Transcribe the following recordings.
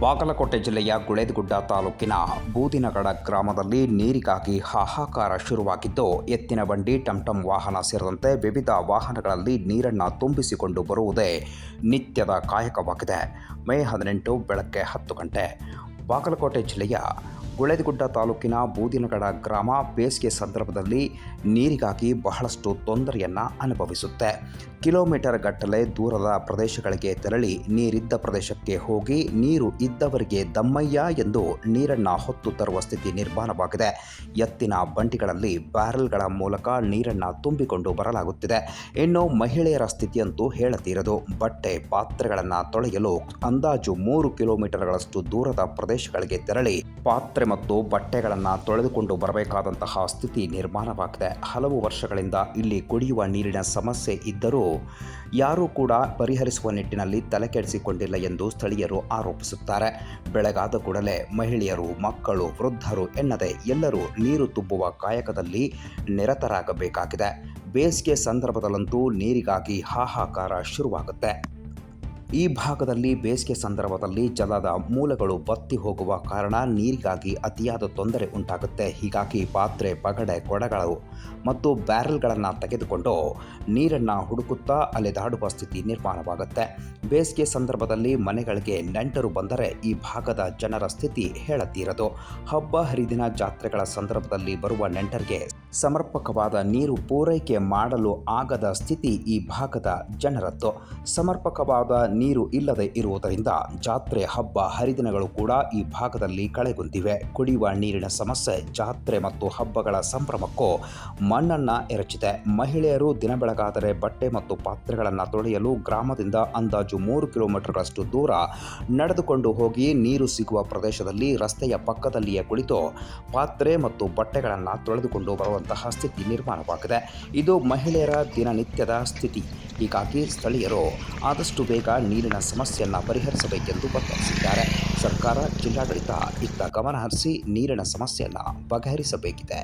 ಬಾಗಲಕೋಟೆ ಜಿಲ್ಲೆಯ ಗುಳೇದಗುಡ್ಡ ತಾಲೂಕಿನ ಬೂದಿನಗಡ ಗ್ರಾಮದಲ್ಲಿ ನೀರಿಗಾಗಿ ಹಾಹಾಕಾರ ಶುರುವಾಗಿದ್ದು, ಎತ್ತಿನ ಬಂಡಿ ಟಂಟಂ ವಾಹನ ಸೇರಿದಂತೆ ವಿವಿಧ ವಾಹನಗಳಲ್ಲಿ ನೀರನ್ನು ತುಂಬಿಸಿಕೊಂಡು ಬರುವುದೇ ನಿತ್ಯದ ಕಾಯಕವಾಗಿದೆ. ಮೇ ಹದಿನೆಂಟು, ಬೆಳಗ್ಗೆ ಹತ್ತು ಗಂಟೆ. ಬಾಗಲಕೋಟೆ ಜಿಲ್ಲೆಯ ಗುಳೇದಗುಡ್ಡ ತಾಲೂಕಿನ ಬೂದಿನಗಡ ಗ್ರಾಮ ಬೇಸಿಗೆ ಸಂದರ್ಭದಲ್ಲಿ ನೀರಿಗಾಗಿ ಬಹಳಷ್ಟು ತೊಂದರೆಯನ್ನು ಅನುಭವಿಸುತ್ತೆ. ಕಿಲೋಮೀಟರ್ ಗಟ್ಟಲೆ ದೂರದ ಪ್ರದೇಶಗಳಿಗೆ ತೆರಳಿ ನೀರಿದ್ದ ಪ್ರದೇಶಕ್ಕೆ ಹೋಗಿ ನೀರು ಇದ್ದವರಿಗೆ ದಮ್ಮಯ್ಯ ಎಂದು ನೀರನ್ನು ಹೊತ್ತು ತರುವ ಸ್ಥಿತಿ ನಿರ್ಮಾಣವಾಗಿದೆ. ಎತ್ತಿನ ಬಂಡಿಗಳಲ್ಲಿ ಬ್ಯಾರಲ್ಗಳ ಮೂಲಕ ನೀರನ್ನು ತುಂಬಿಕೊಂಡು ಬರಲಾಗುತ್ತಿದೆ. ಇನ್ನು ಮಹಿಳೆಯರ ಸ್ಥಿತಿಯಂತೂ ಹೇಳತೀರದು. ಬಟ್ಟೆ ಪಾತ್ರೆಗಳನ್ನು ತೊಳೆಯಲು ಅಂದಾಜು ಮೂರು ಕಿಲೋಮೀಟರ್ಗಳಷ್ಟು ದೂರದ ಪ್ರದೇಶಗಳಿಗೆ ತೆರಳಿ ಪಾತ್ರೆ ಮತ್ತು ಬಟ್ಟೆಗಳನ್ನು ತೊಳೆದುಕೊಂಡು ಬರಬೇಕಾದಂತಹ ಸ್ಥಿತಿ ನಿರ್ಮಾಣವಾಗಿದೆ. ಹಲವು ವರ್ಷಗಳಿಂದ ಇಲ್ಲಿ ಕುಡಿಯುವ ನೀರಿನ ಸಮಸ್ಯೆ ಇದ್ದರೂ ಯಾರೂ ಕೂಡ ಪರಿಹರಿಸುವ ನಿಟ್ಟಿನಲ್ಲಿ ತಲೆಕೆಡಿಸಿಕೊಂಡಿಲ್ಲ ಎಂದು ಸ್ಥಳೀಯರು ಆರೋಪಿಸುತ್ತಾರೆ. ಬೆಳಗಾದ ಕೂಡಲೇ ಮಹಿಳೆಯರು, ಮಕ್ಕಳು, ವೃದ್ಧರು ಎನ್ನದೆ ಎಲ್ಲರೂ ನೀರು ತುಂಬುವ ಕಾಯಕದಲ್ಲಿ ನಿರತರಾಗಬೇಕಾಗಿದೆ. ಬೇಸಿಗೆ ಸಂದರ್ಭದಲ್ಲಂತೂ ನೀರಿಗಾಗಿ ಹಾಹಾಕಾರ ಶುರುವಾಗುತ್ತೆ. ಈ ಭಾಗದಲ್ಲಿ ಬೇಸಿಗೆ ಸಂದರ್ಭದಲ್ಲಿ ಜಲದ ಮೂಲಗಳು ಬತ್ತಿ ಹೋಗುವ ಕಾರಣ ನೀರಿಗಾಗಿ ಅತಿಯಾದ ತೊಂದರೆ ಉಂಟಾಗುತ್ತೆ. ಹೀಗಾಗಿ ಪಾತ್ರೆ, ಪಗಡೆ, ಕೊಡಗಳು ಮತ್ತು ಬ್ಯಾರಲ್ಗಳನ್ನು ತೆಗೆದುಕೊಂಡು ನೀರನ್ನು ಹುಡುಕುತ್ತಾ ಅಲೆದಾಡುವ ಸ್ಥಿತಿ ನಿರ್ಮಾಣವಾಗುತ್ತೆ. ಬೇಸಿಗೆ ಸಂದರ್ಭದಲ್ಲಿ ಮನೆಗಳಿಗೆ ನೆಂಟರು ಬಂದರೆ ಈ ಭಾಗದ ಜನರ ಸ್ಥಿತಿ ಹೇಳತೀರದು. ಹಬ್ಬ, ಹರಿದಿನ ಜಾತ್ರೆಗಳ ಸಂದರ್ಭದಲ್ಲಿ ಬರುವ ನೆಂಟರಿಗೆ ಸಮರ್ಪಕವಾದ ನೀರು ಪೂರೈಕೆ ಮಾಡಲು ಆಗದ ಸ್ಥಿತಿ ಈ ಭಾಗದ ಜನರದ್ದು. ಸಮರ್ಪಕವಾದ ನೀರು ಇಲ್ಲದೆ ಇರುವುದರಿಂದ ಜಾತ್ರೆ ಹಬ್ಬ ಹರಿದಿನಗಳು ಕೂಡ ಈ ಭಾಗದಲ್ಲಿ ಕಳೆಗುಂದಿವೆ. ಕುಡಿಯುವ ನೀರಿನ ಸಮಸ್ಯೆ, ಜಾತ್ರೆ ಮತ್ತು ಹಬ್ಬಗಳ ಸಂಭ್ರಮಕ್ಕೂ ಮಣ್ಣನ್ನ ಎರಚಿದೆ. ಮಹಿಳೆಯರು ದಿನ ಬೆಳಗಾದರೆ ಬಟ್ಟೆ ಮತ್ತು ಪಾತ್ರೆಗಳನ್ನು ತೊಳೆಯಲು ಗ್ರಾಮದಿಂದ ಅಂದಾಜು ಮೂರು ಕಿಲೋಮೀಟರ್ಗಳಷ್ಟು ದೂರ ನಡೆದುಕೊಂಡು ಹೋಗಿ ನೀರು ಸಿಗುವ ಪ್ರದೇಶದಲ್ಲಿ ರಸ್ತೆಯ ಪಕ್ಕದಲ್ಲಿಯೇ ಕುಳಿತು ಪಾತ್ರೆ ಮತ್ತು ಬಟ್ಟೆಗಳನ್ನು ತೊಳೆದುಕೊಂಡು ಬರುವಂತಹ ಸ್ಥಿತಿ ನಿರ್ಮಾಣವಾಗಿದೆ. ಇದು ಮಹಿಳೆಯರ ದಿನನಿತ್ಯದ ಸ್ಥಿತಿ. ಹೀಗಾಗಿ ಸ್ಥಳೀಯರು ಆದಷ್ಟು ಬೇಗ ನೀರಿನ ಸಮಸ್ಯೆಯನ್ನು ಪರಿಹರಿಸಬೇಕೆಂದು ಒತ್ತಾಯಿಸಿದ್ದಾರೆ. ಸರ್ಕಾರ ಜಿಲ್ಲಾಡಳಿತ ಇತ್ತ ಗಮನ ಹರಿಸಿ ನೀರಿನ ಸಮಸ್ಯೆಯನ್ನು ಬಗೆಹರಿಸಬೇಕಿದೆ.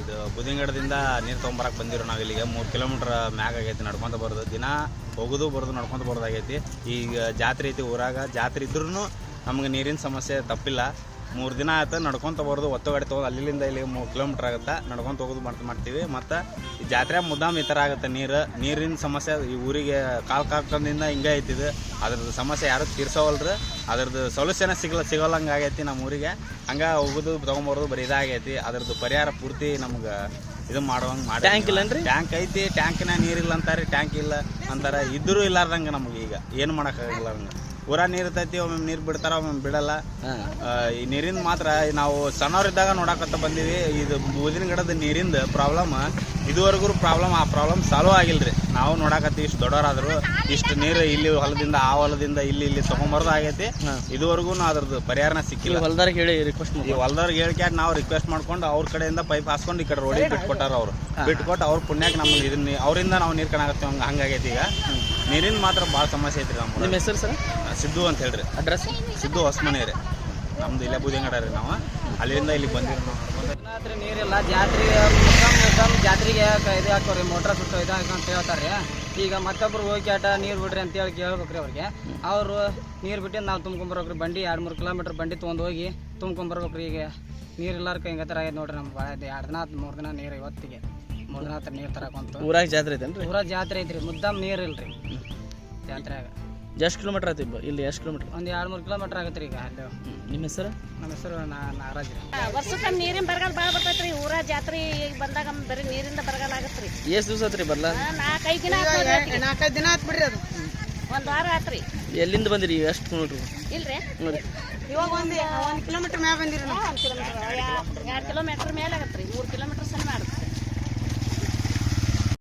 ಇದು ಬುದಿಂಗಡದಿಂದ ನೀರು ತೊಗೊಂಬರಕ್ಕೆ ಬಂದಿರೋ ನಾವು ಇಲ್ಲಿಗೆ ಮೂರು ಕಿಲೋಮೀಟ್ರ್ ಮ್ಯಾಗ ಆಗೈತಿ ನಡ್ಕೊಂತ ಬರೋದು. ದಿನ ಹೋಗೋದು, ಬರೋದು, ನಡ್ಕೊಂತ ಬರೋದಾಗೈತಿ. ಈಗ ಜಾತ್ರೆ ಐತಿ ಊರಾಗ, ಜಾತ್ರೆ ಇದ್ರೂ ನಮ್ಗೆ ನೀರಿನ ಸಮಸ್ಯೆ ತಪ್ಪಿಲ್ಲ. ಮೂರು ದಿನ ಆಯ್ತು ನಡ್ಕೊಂತ ಬರೋದು. ಒತ್ತು ಗಾಡಿ ತೊಗೊಂಡು ಅಲ್ಲಿಂದ ಇಲ್ಲಿ ಮೂರು ಕಿಲೋಮೀಟ್ರ್ ಆಗುತ್ತೆ. ನಡ್ಕೊಂತ ಹೋಗೋದು ಮಾಡ್ತಾ ಮಾಡ್ತೀವಿ. ಮತ್ತು ಈ ಜಾತ್ರೆ ಮುದ್ದಾಮ್ ಈ ಥರ ಆಗುತ್ತೆ. ನೀರು ನೀರಿನ ಸಮಸ್ಯೆ ಈ ಊರಿಗೆ ಕಾಲು ಕಾಲ್ಕಂದಿಂದ ಹಿಂಗೆ ಐತಿದು ಅದ್ರದ್ದು ಸಮಸ್ಯೆ ಯಾರು ತೀರ್ಸೋವಲ್ರಿ. ಅದ್ರದ್ದು ಸೊಲ್ಯೂಷನ್ ಸಿಗಲ್ಲ ಸಿಗೋಲ್ಲಂಗೆ ಆಗೈತಿ ನಮ್ಮ ಊರಿಗೆ. ಹಂಗೆ ಹೋಗೋದು ತೊಗೊಂಬರೋದು ಬರೀ ಇದಾಗೈತಿ. ಅದ್ರದ್ದು ಪರಿಹಾರ ಪೂರ್ತಿ ನಮ್ಗೆ ಇದು ಮಾಡುವಂಗೆ ಮಾಡಿ ಟ್ಯಾಂಕ್ ಇಲ್ಲನ್ರಿ? ಟ್ಯಾಂಕ್ ಐತಿ ಟ್ಯಾಂಕಿನ ನೀರಿಲ್ಲ ಅಂತಾರೆ ಟ್ಯಾಂಕ್ ಇಲ್ಲ ಅಂತಾರೆ. ಇದ್ರೂ ಇಲ್ಲಾರ್ದಂಗೆ ನಮ್ಗೆ ಈಗ. ಏನು ಮಾಡೋಕ್ಕಾಗಲ್ಲ ಹಂಗೆ. ಊರ ನೀರ್ ಇರ್ತೈತಿ ಒಮ್ಮೆ ನೀರು ಬಿಡ್ತಾರ ಒಮ್ಮೆ ಬಿಡಲ್ಲ. ಆ, ಈ ನೀರಿಂದ ಮಾತ್ರ ನಾವು ಸಣ್ಣವರಿದ್ದಾಗ ನೋಡಕತ್ತ ಬಂದಿವಿ. ಇದು ಬೂದಿನ ಗಿಡದ ನೀರಿಂದ ಪ್ರಾಬ್ಲಮ್. ಇದುವರೆಗೂ ಪ್ರಾಬ್ಲಮ್ ಆ ಪ್ರಾಬ್ಲಮ್ ಸಾಲ್ವ್ ಆಗಿಲ್ರಿ. ನಾವು ನೋಡಾಕತ್ತಿ ಇಷ್ಟು ದೊಡ್ಡವರಾದ್ರು ಇಷ್ಟು ನೀರು ಇಲ್ಲಿ ಹೊಲದಿಂದ ಆ ಹೊಲದಿಂದ ಇಲ್ಲಿ ಇಲ್ಲಿ ತಗೊಂಬರ್ದು ಆಗೈತಿ. ಇದುವರೆಗೂ ಅದ್ರದ್ದು ಪರಿಹಾರನ ಸಿಕ್ಕಿಲ್ಲ. ಹೊಲ್ದಾರ ಹೇಳಿ ರಿಕ್ವೆಸ್ಟ್ ಈ ಹೊಲ್ದವ್ರಿಗೆ ಹೇಳಿಕೆ ನಾವು ರಿಕ್ವೆಸ್ಟ್ ಮಾಡ್ಕೊಂಡು ಅವ್ರ ಕಡೆಯಿಂದ ಪೈಪ್ ಹಾಸ್ಕೊಂಡು ಈ ಕಡೆ ರೋಡಿಗೆ ಬಿಟ್ಕೊಟ್ಟಾರ ಅವ್ರು. ಬಿಟ್ಕೊಟ್ಟು ಅವ್ರ ಪುಣ್ಯಕ್ಕೆ ನಮ್ಗೆ ಇದನ್ನ ಅವರಿಂದ ನಾವು ನೀರು ಕಣಾಗತ್ತೀವಿ ಹಂಗೆ ಹಂಗಾಗೈತಿ ಈಗ. ನೀರಿನ ಮಾತ್ರ ಭಾಳ ಸಮಸ್ಯೆ ಐತ್ರಿ ನಮ್ಮ ನಿಮ್ಮ ಹೆಸರು ಸರ್? ಸಿದ್ದು ಅಂತ ಹೇಳ್ರಿ. ಅಡ್ರೆಸ್? ಸಿದ್ದು ಹೊಸಮನೆ ರೀ ನಮ್ದು ಇಲ್ಲೇ ಬೂದಿಂಗಡ ರೀ ನಾವು. ಅಲ್ಲಿಂದ ಇಲ್ಲಿಗೆ ಬಂದಿರಿ ನಾವು. ನೀರಿಲ್ಲ ಜಾತ್ರೆ ಮುಖಮ್ ಜಾತ್ರೆಗೆ ಇದು ಹಾಕೋರಿ ಮೋಟ್ರ್ ಸುಟ್ಟು ಇದು ಹಾಕಂತ ಹೇಳ್ತಾರೆ ಈಗ ಮತ್ತೊಬ್ರು ಹೋಗಿ ಆಟ ನೀರು ಬಿಡ್ರಿ ಅಂತ ಹೇಳಿ ಕೇಳ್ಬೇಕ್ರಿ ಅವ್ರಿಗೆ. ಅವರು ನೀರು ಬಿಟ್ಟು ನಾವು ತುಂಬ್ಕೊಂಬರ್ಬೇಕ್ರಿ ಬಂಡಿ ಎರಡು ಮೂರು ಕಿಲೋಮೀಟ್ರ್ ಬಂಡಿ ತೊಗೊಂಡು ಹೋಗಿ ತುಂಬ್ಕೊಂಬರ್ಬೇಕ್ರಿ ಈಗ ನೀರು ಇಲ್ಲಾರ್ಕ ಹಿಂಗೆ ಥರ ಆಗೈತೆ ನೋಡ್ರಿ ನಮ್ಗೆ. ಭಾಳ ಎರಡು ದಿನ ಮೂರು ದಿನ ನೀರು ಇವತ್ತಿಗೆ. ಆತು ನೀರು ತರಕಂತ ಊರಾಗ ಜಾತ್ರೆ ಐತೇನ್ರಿ? ಊರಾಗ ಜಾತ್ರೆ ಐತ್ರಿ ಮುದ್ದಾಮ್ ನೀರು ಇಲ್ರಿ. ಜಾತ್ರೆಯಾಗ. ಎಷ್ಟು ಕಿಲೋಮೀಟರ್ ಆಯ್ತು ಇಲ್ಲಿ ಎಷ್ಟು ಕಿಲೋಮೀಟರ್? ಒಂದು ಎರಡು ಮೂರು ಕಿಲೋಮೀಟರ್ ಆಗತ್ತೆ ರೀ ಈಗ ಅಲ್ಲಿ. ನಿಮ್ಮ ಹೆಸರು? ನಮ್ಮ ಹೆಸರು ನಾರಾಜ್ ರೀ. ವರ್ಷಕ್ಕೆ ನೀರಿನ ಬರಗಾಲ ಭಾಳ ಬರ್ತೈತ್ರಿ. ಊರ ಜಾತ್ರೆ ಬಂದಾಗ ಬರೀ ನೀರಿಂದ ಬರಗಾಲ ರೀ ಎಷ್ಟು ದಿವಸ ಆತ್ರಿ ಬರ್ಲ? ನಾಲ್ಕೈದು ದಿನ ನಾಲ್ಕೈದು ದಿನ ಆತು ಬಿಡ್ರಿ ಅದು. ಒಂದು ವಾರ ಆತ್ರಿ. ಎಲ್ಲಿಂದ ಬಂದಿರಿ ಎಷ್ಟು ಕಿಲೋಮೀಟ್ರ್? ಇಲ್ರಿ? ನೋಡಿ. ಇವಾಗ ಒಂದು ಒಂದು ಕಿಲೋಮೀಟರ್ ಮ್ಯಾಲ ಬಂದಿರಿ ಒಂದು ಕಿಲೋಮೀಟರ್. ಎರಡು ಕಿಲೋಮೀಟರ್ ಮೇಲೆ ಆಗತ್ರಿ. ಮೂರು ಕಿಲೋಮೀಟರ್ ಸಣ್ಣ ಆಗುತ್ತೆ